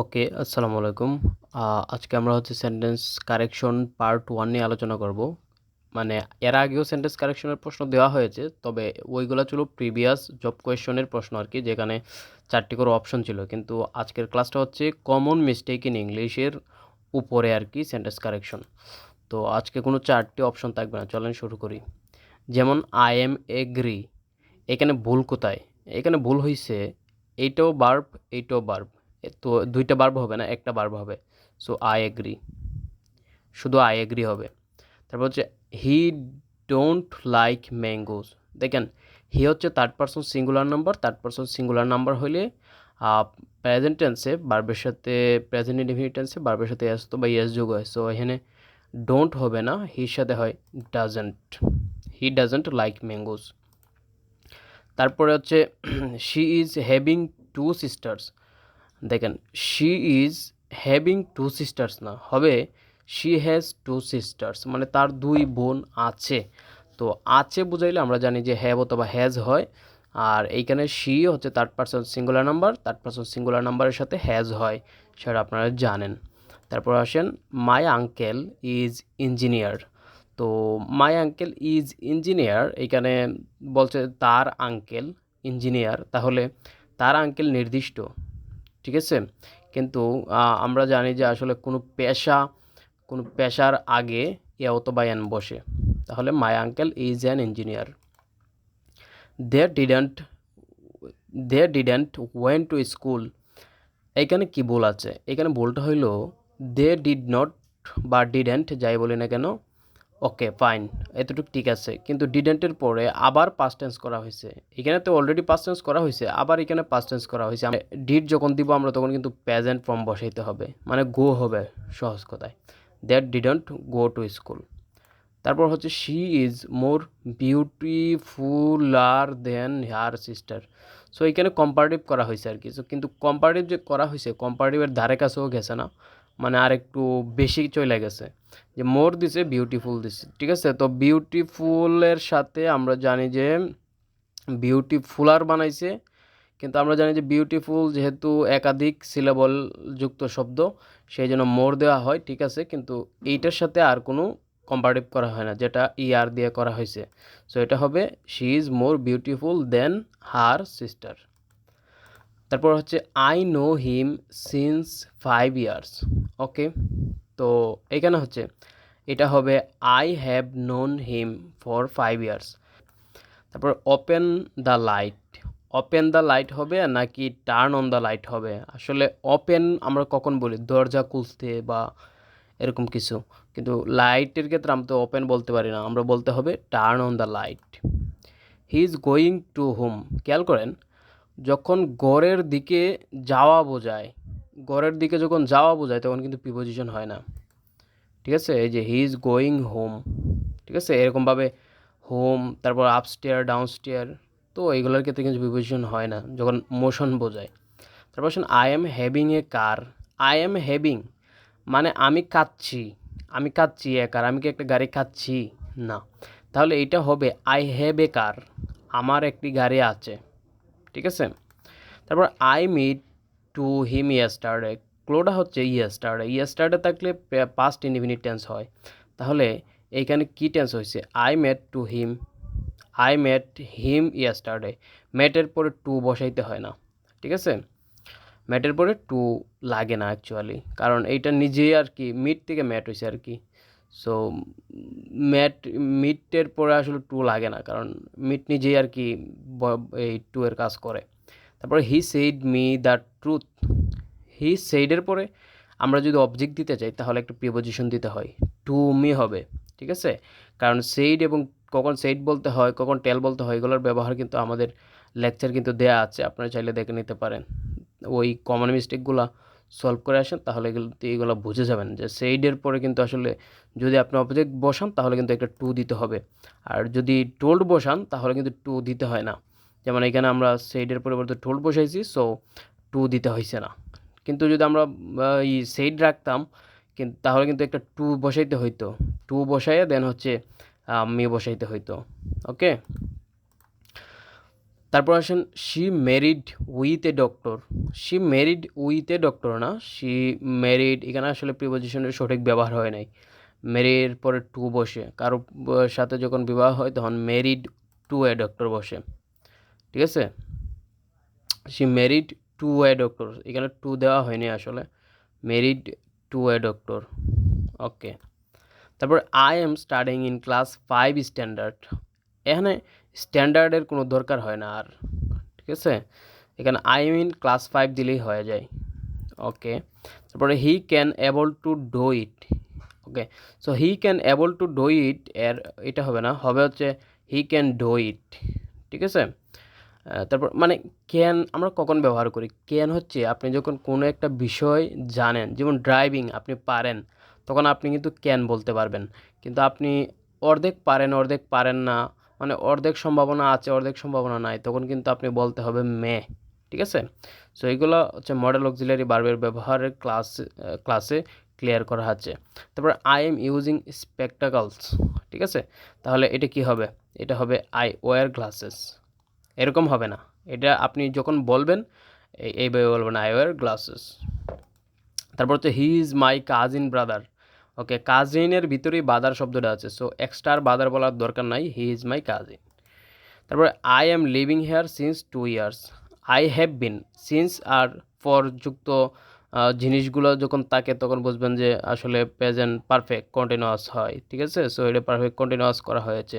ওকে, আসসালামু আলাইকুম। আজকে আমরা হচ্ছে সেন্টেন্স কারেকশন পার্ট ওয়ান নিয়ে আলোচনা করব। মানে এর আগেও সেন্টেন্স কারেকশনের প্রশ্ন দেওয়া হয়েছে, তবে ওইগুলো ছিল প্রিভিয়াস জব কোয়েশনের প্রশ্ন আর কি, যেখানে চারটি করে অপশন ছিল। কিন্তু আজকের ক্লাসটা হচ্ছে কমন মিস্টেক ইন ইংলিশের উপরে আর কি সেন্টেন্স কারেকশন তো আজকে কোনো চারটি অপশন থাকবে না, চলেন শুরু করি। যেমন আই এম এগ্রি এখানে ভুল কোথায়? এখানে ভুল হয়েছে এইটাও বার্ব এইটাও বার্ব তো দুইটা বার্ব হবে না, একটা বার্ব হবে। সো আই এগ্রি শুধু আই এগ্রি হবে। তারপর হচ্ছে হি ডোন্ট লাইক ম্যাঙ্গোস দেখেন হি হচ্ছে third person singular number third person singular number হলে প্রেজেন্ট টেন্সে বার্বের সাথে প্রেজেন্ট ইনডিফিনিট টেন্সে বার্বের সাথে এস তো বা ইয়েস যোগ হয়। সো এখানে ডোন্ট হবে না হির সাথে হয় doesn't he doesn't like mangoes তারপরে হচ্ছে she is having two sisters দেখেন she is having two sisters না, হবে শি হ্যাজ টু সিস্টার্স মানে তার দুই বোন আছে। তো আছে বুঝাইলে আমরা জানি যে হ্যাভ অথবা হ্যাজ হয়, আর এইখানে শি হচ্ছে third person singular number third person singular নাম্বারের সাথে হ্যাজ হয়, সেটা আপনারা জানেন। তারপর আসেন মাই আঙ্কেল ইজ ইঞ্জিনিয়ার তো মাই আঙ্কেল ইজ ইঞ্জিনিয়ার এখানে বলছে তার আঙ্কেল ইঞ্জিনিয়ার তাহলে তার আঙ্কেল নির্দিষ্ট। ঠিক আছে? কিন্তু আমরা জানি যে আসলে কোনো পেশা, কোনো পেশার আগে এ অথবা এন বসে। তাহলে my uncle is an engineer they didn't they didn't went to school এইখানে কি ভুল আছে? এখানে ভুলটা হইল দে ডিড নট বা ডিডেন্ট যাই বলি না কেন ওকে ফাইন এতটুকু ঠিক আছে। কিন্তু ডিডেন্টের পরে আবার পাস্ট টেন্স করা হয়েছে। এখানে তো অলরেডি পাস্ট টেন্স করা হয়েছে আবার এখানে পাস্ট টেন্স করা হয়েছে। ডিড যখন দিব আমরা তখন কিন্তু প্রেজেন্ট ফর্ম বসাইতে হবে। মানে গো হবে সহজ কথায়। That didn't go to school তারপর হচ্ছে she is more beautifuller than her sister so এখানে কম্পারেটিভ করা হয়েছে আর কি। So, কিন্তু কম্পারেটিভ যে করা হয়েছে কম্পারেটিভের ধারে কাছেও গেছে না। মানে আর একটু বেশি চলে গেছে। যে মোর দিছে বিউটিফুল দিছে, ঠিক আছে? তো বিউটিফুলের সাথে আমরা জানি যে বিউটিফুলার বানাইছে, কিন্তু আমরা জানি যে বিউটিফুল যেহেতু একাধিক সিলেবল যুক্ত শব্দ, সেই জন্য মোর দেওয়া হয়, ঠিক আছে? কিন্তু এইটার সাথে আর কোনো কম্পারেটিভ করা হয় না, যেটা ইয়ার দিয়ে করা হয়েছে। সো এটা হবে she is more beautiful than her sister তারপর হচ্ছে I know him since five years okay তো এখানে হচ্ছে, এটা হবে I have known him for five years তারপর open the light open the light হবে নাকি টার্ন অন দ্য লাইট হবে? আসলে ওপেন আমরা কখন বলি? দরজা খুলতে বা এরকম কিছু। কিন্তু লাইটের ক্ষেত্রে আমরা তো ওপেন বলতে পারি না। আমরা বলতে হবে turn on the light he is going to home খেয়াল করেন যখন গড়ের দিকে যাওয়া বোঝায়, গড়ের দিকে যখন যাওয়া বোঝায়, তখন কিন্তু প্রিপোজিশন হয় না। ঠিক আছে? এই যে হি ইজ গোয়িং হোম ঠিক আছে? এরকমভাবে হোম তারপর আপস্টেয়ার ডাউনস্টেয়ার তো এইগুলোর ক্ষেত্রে কিন্তু প্রিপোজিশন হয় না, যখন মোশন বোঝায়। তারপর শুন I am having a car I am having মানে আমি কাঁদছি আমি কাঁদছি এ কার আমি কি একটা গাড়ি খাচ্ছি না। তাহলে এইটা হবে আই হ্যাভ এ কার আমার একটি গাড়ি আছে। ঠিক আছে? তারপর I meet to him yesterday ক্লোটা হচ্ছে ইয়েস্টারডে ইয়েস্টারডে থাকলে পাস্ট ইনডিফিনিট টেন্স হয়। তাহলে এইখানে কি টেন্স হয়েছে? I met to him I met him yesterday মেটের পরে টু বসাইতে হয় না। ঠিক আছে? ম্যাটের পরে টু লাগে না অ্যাকচুয়ালি কারণ এইটা নিজেই আর কি মিট থেকে ম্যাট হয়েছে আর কি। সো ম্যাট মিটের পরে আসলে টু লাগে না। কারণ মিট নিজেই আর কি এই টু এর কাজ করে। তারপরে he said me the truth he সেইডের পরে আমরা যদি অবজেক্ট দিতে চাই, তাহলে একটা প্রিপোজিশন দিতে হয়। টু মি হবে, ঠিক আছে? কারণ সেইড এবং কখন সেইড বলতে হয়, কখন টেল বলতে হয়, এগুলোর ব্যবহার কিন্তু আমাদের লেকচার কিন্তু দেয়া আছে। আপনারা চাইলে দেখে নিতে পারেন। ওই কমন মিস্টেকগুলো সলভ করে আসেন, তাহলে কিন্তু এগুলো বুঝে যাবেন যে সেইডের পরে কিন্তু আসলে যদি আপনি অবজেক্ট বসান, তাহলে কিন্তু একটা টু দিতে হবে। আর যদি টোল্ড বসান, তাহলে কিন্তু টু দিতে হয় না। যেমন এখানে আমরা সেইডের পরিবর্তে টোল্ড বসাইছি সো টু দিতে হয়েছে না। কিন্তু যদি আমরা এই সেইড রাখতাম কিন্তু তাহলে কিন্তু একটা টু বসাইতে হইতো। টু বসাইয়ে দেন হচ্ছে মি বসাইতে হইতো। ওকে তারপর আসেন she married with a doctor she married with a doctor না শি ম্যারিড এখানে আসলে প্রিপোজিশনের সঠিক ব্যবহার হয় নাই। ম্যারির পরে টু বসে, কারও সাথে যখন বিবাহ হয় তখন ম্যারিড টু এ ডক্টর বসে। ঠিক আছে? She married to a doctor এখানে টু দেওয়া হয়নি আসলে। Married to a doctor okay তারপর I am starting in class five standard এখানে স্ট্যান্ডার্ডের কোনো দরকার হয় না আর, ঠিক আছে? এখানে আই মিন ক্লাস ফাইভ দিলেই হয়ে যায়। ওকে তারপরে he can able to do it okay so he can able to do it এর, এটা হবে না, হবে হচ্ছে হি ক্যান ডো ইট ঠিক আছে? তারপর মানে ক্যান আমরা কখন ব্যবহার করি? ক্যান হচ্ছে আপনি যখন কোনো একটা বিষয় জানেন, যেমন ড্রাইভিং আপনি পারেন, তখন আপনি কিন্তু ক্যান বলতে পারবেন। কিন্তু আপনি অর্ধেক পারেন অর্ধেক পারেন না মানে অর্ধেক সম্ভাবনা আছে, অর্ধেক সম্ভাবনা নাই। তখন কিন্তু আপনি বলতে হবে মে, ঠিক আছে? সো এইগুলো হচ্ছে মডেল অক্সিলারি বার্বের ব্যবহারের ক্লাস ক্লাসে ক্লিয়ার করা হচ্ছে তারপর আই এম ইউজিং স্পেকটাকলস ঠিক আছে? তাহলে এটা কি হবে? এটা হবে আই ওয়ার গ্লাসেস এরকম হবে না। এটা আপনি যখন বলবেন এই- এইভাবে বলবেন আই ওয়ার গ্লাসেস তারপর হচ্ছে he is my cousin brother okay কাজিনের ভিতরেই বাদার শব্দটা আছে সো এক্সট্রার বাদার বলার দরকার নাই হি ইজ মাই কাজিন তারপরে I am living here since two years I have been since R for যুক্ত জিনিসগুলো যখন তাকে তখন বুঝবেন যে আসলে প্রেজেন্ট পারফেক্ট কন্টিনিউয়াস হয়, ঠিক আছে? সো এটা পারফেক্ট কন্টিনিউয়াস করা হয়েছে।